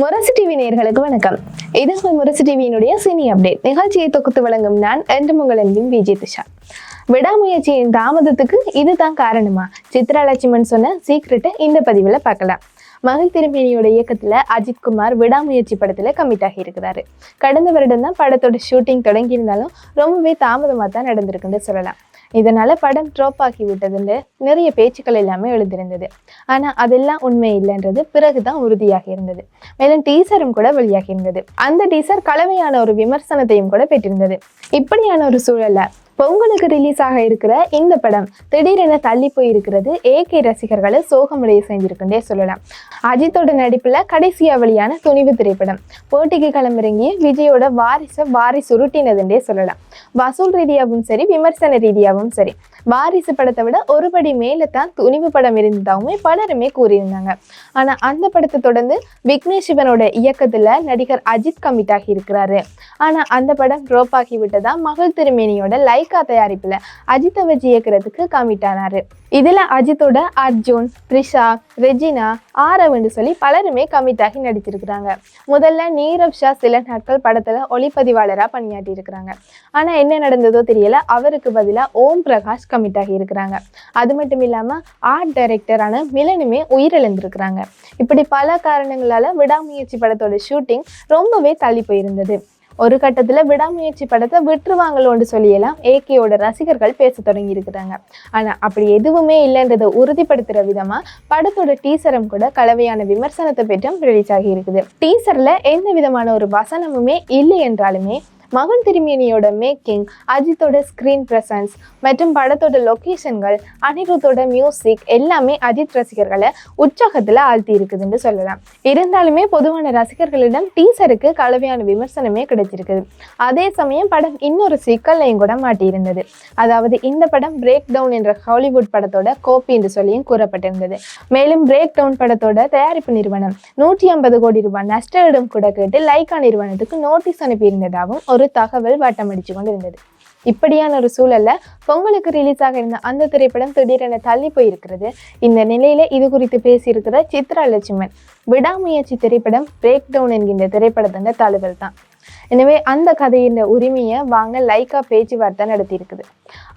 முரசு TV நேர்களுக்கு வணக்கம். இது உங்கள் முரசு டிவியினுடைய சினி அப்டேட் நிகழ்ச்சியை தொகுத்து வழங்கும் நான் என்று உங்கள் அன்பின் விஜய் திஷா விடாமுயற்சியின் தாமதத்துக்கு இதுதான் காரணமா? சித்ரா சொன்ன சீக்ரெட்டை இந்த பதிவுல பார்க்கலாம். மகள் திருமணியோட இயக்கத்துல அஜித் குமார் விடாமுயற்சி படத்துல கமிட் ஆகியிருக்கிறாரு கடந்த வருடம் தான் படத்தோட ஷூட்டிங் தொடங்கியிருந்தாலும் ரொம்பவே தாமதமாக தான் நடந்திருக்குன்னு சொல்லலாம். இதனால படம் ட்ராப் ஆகி விட்டதுன்னு நிறைய பேச்சுக்கள் எல்லாமே எழுதியிருந்தது ஆனா அதெல்லாம் உண்மை இல்லைன்றது பிறகு தான் உறுதியாகி இருந்தது. மேலும் டீசரும் கூட வெளியாகி இருந்தது. அந்த டீசர் கலவையான ஒரு விமர்சனத்தையும் கூட பெற்றிருந்தது. இப்படியான ஒரு சூழல்ல பொங்கலுக்கு ரிலீஸ் ஆக இருக்கிற இந்த படம் திடீரென தள்ளி போயிருக்கிறது. ஏகே ரசிகர்களை சோகமுடைய செஞ்சிருக்குன்னே சொல்லலாம். அஜித்தோட நடிப்புல கடைசியா வெளியான துணிவு திரைப்படம். போட்டிக்கு களமிறங்கி விஜயோட வாரிசை வாரிசு உருட்டினதுன்றே சொல்லலாம். வசூல் ரீதியாகவும் சரி விமர்சன ரீதியாகவும் சரி. வாரிசு படத்தை விட ஒரு படி மேலே தான் துணிவு படம் இருந்ததாகவுமே பலருமே கூறியிருந்தாங்க. ஆனால் அந்த படத்தை தொடர்ந்து விக்னேஷ் சிவனோட இயக்கத்தில் நடிகர் அஜித் கமிட் ஆகியிருக்கிறாரு ஆனால் அந்த படம் ட்ராப் ஆகி விட்டதா மகள் திருமேனியோட லைக்கா தயாரிப்பில் அஜித்தை வச்சு இயக்கிறதுக்கு கமிட் ஆனார் இதில் அஜித்தோட அர்ஜுன் த்ரிஷா ரெஜினா ஆரவ்னு சொல்லி பலருமே கமிட் ஆகி நடிச்சிருக்கிறாங்க முதல்ல நீரவ் ஷா சில நாட்கள் படத்தில் ஒளிப்பதிவாளராக பணியாற்றி இருக்கிறாங்க ஆனால் என்ன நடந்ததோ தெரியல. அவருக்கு பதிலாக ஓம் பிரகாஷ் கமிட் ஆகி இருக்கிறாங்க. அது மட்டும் இல்லாமல் ஆர்ட் டைரக்டரான மிலனுமே உயிரிழந்திருக்கிறாங்க. இப்படி பல காரணங்களால் விடாமுயற்சி படத்தோட ஷூட்டிங் ரொம்பவே தள்ளி போயிருந்தது. ஒரு கட்டத்தில் விடாமுயற்சி படத்தை விட்டுருவாங்களோன்னு சொல்லியெல்லாம் ஏகேயோட ரசிகர்கள் பேச தொடங்கி இருக்கிறாங்க. ஆனால் அப்படி எதுவுமே இல்லைன்றதை உறுதிப்படுத்துகிற விதமாக படத்தோட டீசரும் கூட கலவையான விமர்சனத்தை பெற்றும் ரிலீஸ் ஆகி இருக்குது. எந்த விதமான ஒரு வசனமுமே இல்லை என்றாலுமே மகன் திருமேனியோட மேக்கிங் அஜித்தோட ஸ்க்ரீன் ப்ரெசன்ஸ் மற்றும் படத்தோட லொக்கேஷன்கள் அனிருத்தோட மியூசிக் எல்லாமே அஜித் ரசிகர்களை உற்சாகத்தில் ஆழ்த்தி இருக்குதுன்னு சொல்லலாம். இருந்தாலுமே பொதுவான ரசிகர்களிடம் டீசருக்கு கலவையான விமர்சனமே கிடைச்சிருக்குது. அதே சமயம் படம் இன்னொரு சிக்கல்லையும் கூட மாட்டியிருந்தது. அதாவது இந்த படம் பிரேக் டவுன் என்ற ஹாலிவுட் படத்தோட கோப்பி என்று சொல்லியும் கூறப்பட்டிருந்தது. மேலும் பிரேக் டவுன் படத்தோட தயாரிப்பு நிறுவனம் நூற்றி ஐம்பது கோடி ரூபாய் நஷ்டம் கூட கேட்டு லைக்கா நிறுவனத்துக்கு நோட்டீஸ் அனுப்பியிருந்ததாகவும் ஒரு ஒரு தகவல் வட்டமடிச்சு கொண்டிருந்தது. இப்படியான ஒரு சூழல்ல பொங்கலுக்கு ரிலீஸ் ஆக இருந்த அந்த திரைப்படம் திடீரென தள்ளி போயிருக்கிறது. இந்த நிலையில இது குறித்து பேசியிருக்கிற சித்ரா லட்சுமன் விடாமுயற்சி திரைப்படம் பிரேக் டவுன் என்கின்ற திரைப்படத்தின் தழுவல் தான். எனவே அந்த கதையின் உரிமையை வாங்க லைக்கா பேச்சுவார்த்தை நடத்தியிருக்குது.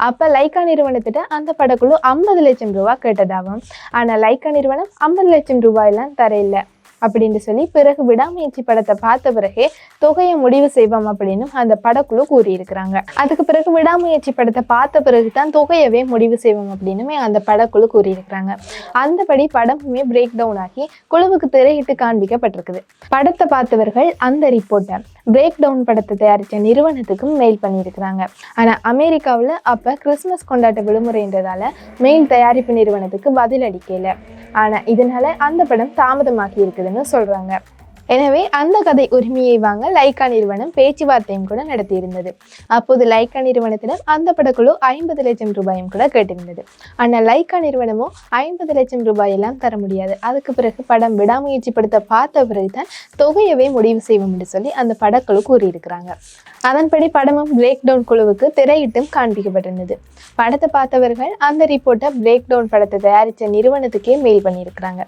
அப்ப லைக்கா நிறுவனத்திட்ட அந்த படக்குழு ஐம்பது லட்சம் ரூபாய் கேட்டதாகும் ஆனா லைக்கா நிறுவனம் ஐம்பது லட்சம் ரூபாயெல்லாம் எல்லாம் இல்லை அப்படின்னு சொல்லி பிறகு விடாமுயற்சி படத்தை பார்த்த பிறகே தொகையை முடிவு செய்வோம் அப்படின்னு அந்த படக்குழு கூறியிருக்கிறாங்க. அதுக்கு பிறகு விடாமுயற்சி படத்தை பார்த்த பிறகு தான் தொகையவே முடிவு செய்வோம் அப்படின்னுமே அந்த படக்குழு கூறியிருக்கிறாங்க. அந்தபடி படமுமே பிரேக் டவுன் ஆகி குழுவுக்கு திரையிட்டு காண்பிக்கப்பட்டிருக்குது. படத்தை பார்த்தவர்கள் அந்த ரிப்போர்ட்டர் பிரேக் டவுன் படத்தை தயாரித்த நிறுவனத்துக்கும் மெயில் பண்ணியிருக்கிறாங்க. ஆனால் அமெரிக்காவில் அப்போ கிறிஸ்மஸ் கொண்டாட்ட விடுமுறைன்றதால மெயில் தயாரிப்பு நிறுவனத்துக்கு பதில் அளிக்கல ஆனால் இதனால அந்த படம் தாமதமாகி இருக்குதுன்னு சொல்கிறாங்க எனவே அந்த கதை உரிமையை வாங்க லைக்கா நிறுவனம் பேச்சுவார்த்தையும் கூட நடத்தியிருந்தது. அப்போது லைக்கா நிறுவனத்திடம் அந்த படக்குழு ஐம்பது லட்சம் ரூபாயும் கூட கேட்டிருந்தது. ஆனால் லைக்கா நிறுவனமோ ஐம்பது லட்சம் ரூபாயெல்லாம் தர முடியாது. அதுக்கு பிறகு படம் விடாமுயற்சி படுத்த பார்த்த பிறகுதான் தொகையவே முடிவு செய்வோம் என்று சொல்லி அந்த படக்குழு கூறியிருக்கிறாங்க. அதன்படி படமும் பிரேக் டவுன் குழுவுக்கு திரையிட்டும் காண்பிக்கப்பட்டிருந்தது. படத்தை பார்த்தவர்கள் அந்த ரிப்போர்ட்டை பிரேக் டவுன் படத்தை தயாரித்த நிறுவனத்துக்கே மெயில் பண்ணியிருக்கிறாங்க.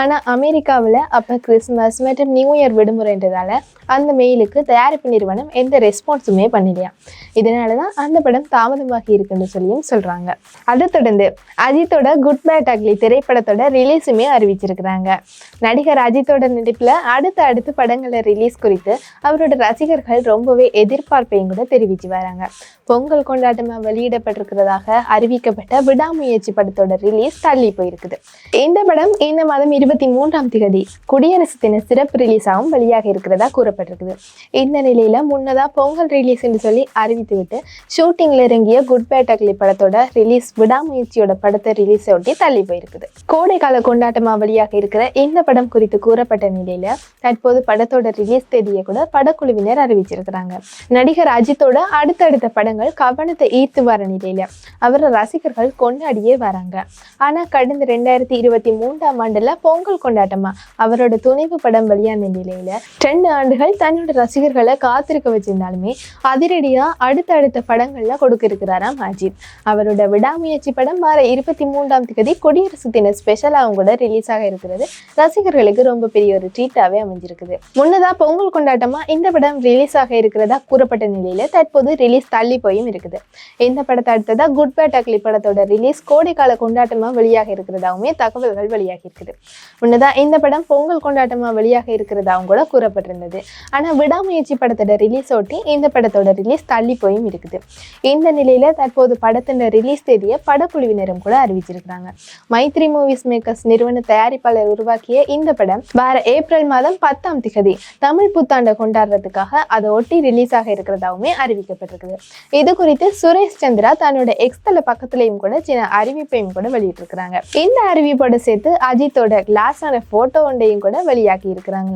ஆனால் அமெரிக்காவில் அப்போ கிறிஸ்மஸ் மற்றும் நியூ இயர் விடுமுறைன்றதால அந்த மெயிலுக்கு தயாரிப்பு நிறுவனம் எந்த ரெஸ்பான்ஸுமே பண்ணலையா? இதனால தான் அந்த படம் தாமதமாகி இருக்குன்னு சொல்லியும் சொல்கிறாங்க அதை தொடர்ந்து அஜித்தோட குட் பேட் அக்லி திரைப்படத்தோட ரிலீஸுமே அறிவிச்சிருக்கிறாங்க. நடிகர் அஜித்தோட நடிப்பில் அடுத்த அடுத்து படங்களை ரிலீஸ் குறித்து அவரோட ரசிகர்கள் ரொம்பவே எதிர்பார்ப்பையும் கூட தெரிவித்து வராங்க. பொங்கல் கொண்டாட்டமாக வெளியிடப்பட்டிருக்கிறதாக அறிவிக்கப்பட்ட விடாமுயற்சி படத்தோட ரிலீஸ் தள்ளி போயிருக்குது. இந்த படம் இந்த மாதம் இருபத்தி மூன்றாம் தேதி குடியரசு தின சிறப்பு ரிலீஸாகவும் வெளியாக இருக்கிறதா கூறப்பட்டிருக்குது. இந்த நிலையில முன்னதாக பொங்கல் ரிலீஸ் என்று சொல்லி அறிவித்துவிட்டு ஷூட்டிங்கில் இறங்கிய குட் பேட் அக்லி படத்தோட ரிலீஸ் விடாமுயற்சியோட படத்தை ரிலீஸ் ஒட்டி தள்ளி போயிருக்குது. கோடைக்கால கொண்டாட்டமாக வெளியாக இருக்கிற இந்த படம் குறித்து கூறப்பட்ட நிலையில தற்போது படத்தோட ரிலீஸ் தேதியை கூட படக்குழுவினர் அறிவிச்சிருக்கிறாங்க. நடிகர் அஜித்தோட அடுத்தடுத்த படங்கள் கவனத்தை ஈர்த்து வர நிலையில அவர் ரசிகர்கள் கொண்டாடியே வராங்க. ஆனா கடந்த ரெண்டாயிரத்தி இருபத்தி மூன்றாம் ஆண்டுல பொங்கல் கொண்டாட்டமா அவரோட துணிவு படம் வெளியான நிலையில ரெண்டு ஆண்டுகள் தன்னோட ரசிகர்களை காத்திருக்க வச்சிருந்தாலுமே அதிரடியா அடுத்த அடுத்த படங்கள்ல கொடுக்க இருக்கிறாராம் அஜித். அவரோட விடாமுயற்சி படம் வர இருபத்தி மூன்றாம் தேதி குடியரசு தின ஸ்பெஷலாகவும் கூட ரிலீஸ் ஆக இருக்கிறது. ரசிகர்களுக்கு ரொம்ப பெரிய ஒரு ட்ரீட்டாவே அமைஞ்சிருக்குது. முன்னதா பொங்கல் கொண்டாட்டமா இந்த படம் ரிலீஸ் ஆக இருக்கிறதா கூறப்பட்ட நிலையில தற்போது ரிலீஸ் தள்ளி போயும் இருக்குது. இந்த படத்தை அடுத்ததா குட் பேட் அக்லி படத்தோட ரிலீஸ் கோடைக்கால கொண்டாட்டமா வெளியாக இருக்கிறதாவுமே தகவல்கள் வெளியாகி இருக்குது. முன்னதா இந்த படம் பொங்கல் கொண்டாட்டமா வெளியாக இருக்கிறதாவும் கூட கூறப்பட்டிருந்தது. ஆனால் விடாமுயற்சி படத்தோட ரிலீஸ் ஒட்டி இந்த படத்தோட ரிலீஸ் தள்ளி போயும் இருக்குது. இந்த நிலையில தற்போது படத்தின் ரிலீஸ் தேதியை படக்குழுவினரும் கூட அறிவிச்சிருக்கிறாங்க. மைத்ரி மூவிஸ் மேக்கர்ஸ் நிறுவன தயாரிப்பாளர் உருவாக்கிய இந்த படம் வார ஏப்ரல் மாதம் பத்தாம் திகதி தமிழ் புத்தாண்டை கொண்டாடுறதுக்காக அதை ஒட்டி ரிலீஸ் ஆக இருக்கிறதாவுமே அறிவிக்கப்பட்டிருக்குது. இது குறித்து சுரேஷ் சந்திரா தன்னோட எக்ஸ்தல பக்கத்துலயும் கூட சின்ன அறிவிப்பையும் கூட வெளியிட்டிருக்கிறாங்க. இந்த அறிவிப்போட சேர்த்து அஜித்தோட கிளாஸான போட்டோ ஒன்றையும் கூட வெளியாக்கி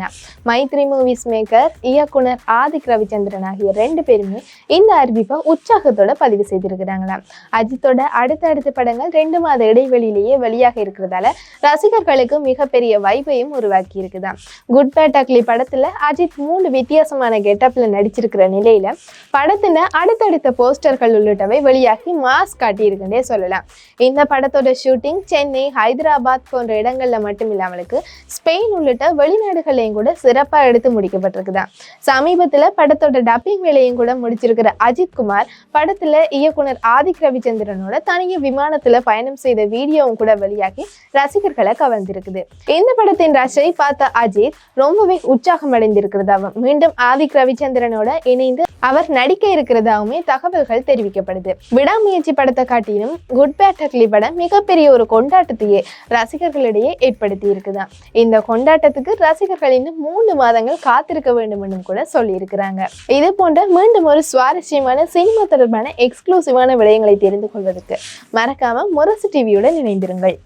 இருக்கிறாங்களா மைத்ரி மூவிஸ் மேக்கர் இயக்குனர் ஆதிக் ரவிச்சந்திரன் ஆகிய ரெண்டு பேருமே இந்த அறிவிப்பை உற்சாகத்தோட பதிவு செய்திருக்கிறாங்களாம். அஜித்தோட அடுத்தடுத்த படங்கள் ரெண்டு மாத இடைவெளியிலேயே வெளியாக இருக்கிறதால ரசிகர்களுக்கு மிகப்பெரிய வைபையும் உருவாக்கி இருக்குதான் குட் பேட் அக்லி படத்துல அஜித் மூணு வித்தியாசமான கெட்டப்ல நடிச்சிருக்கிற நிலையில படத்துல அடுத்தடுத்த போஸ்டர்கள் உள்ளிட்டவை வெளியாகி மாஸ் காட்டியிருக்குன்னே சொல்லலாம். இந்த படத்தோட ஷூட்டிங் சென்னை ஹைதராபாத் போன்ற இடங்கள்ல மட்டும் இல்லாமலுக்கு ஸ்பெயின் உள்ளிட்ட வெளிநாடுகளையும் கூட சிறப்பா எடுத்து முடிக்கப்பட்டிருக்குதான் சமீபத்துல படத்தோட டப்பிங் வேலையும் கூட முடிச்சிருக்கிற அஜித் குமார் படத்துல இயக்குனர் ஆதிக் ரவிச்சந்திரனோட தனிய விமானத்துல பயணம் செய்த வீடியோவும் கூட வெளியாகி ரசிகர்களை கவர்ந்திருக்குது. இந்த படத்தின் ரசை பார்த்த அஜித் ரொம்பவே உற்சாகம் அடைந்திருக்கிறதாவும் மீண்டும் ஆதிக் ரவிச்சந்திரனோட இணைந்து அவர் நடிக்க இருக்கிறதாகவுமே தகவல்கள் தெரிவிக்கப்படுது. விடாமுயற்சி படத்தை காட்டிலும் குட் பேட் அக்லி படம் மிகப்பெரிய ஒரு கொண்டாட்டத்தையே ரசிகர்களிடையே ஏற்படுத்தி இருக்குதான் இந்த கொண்டாட்டத்துக்கு ரசிகர்கள் இன்னும் மூன்று மாதங்கள் காத்திருக்க வேண்டும் என்றும் கூட சொல்லியிருக்கிறாங்க. இது போன்ற மீண்டும் ஒரு சுவாரஸ்யமான சினிமா தொடர்பான எக்ஸ்க்ளூசிவான விடயங்களை தெரிந்து கொள்வதற்கு மறக்காம முரசு டிவியுடன் இணைந்திருங்கள்.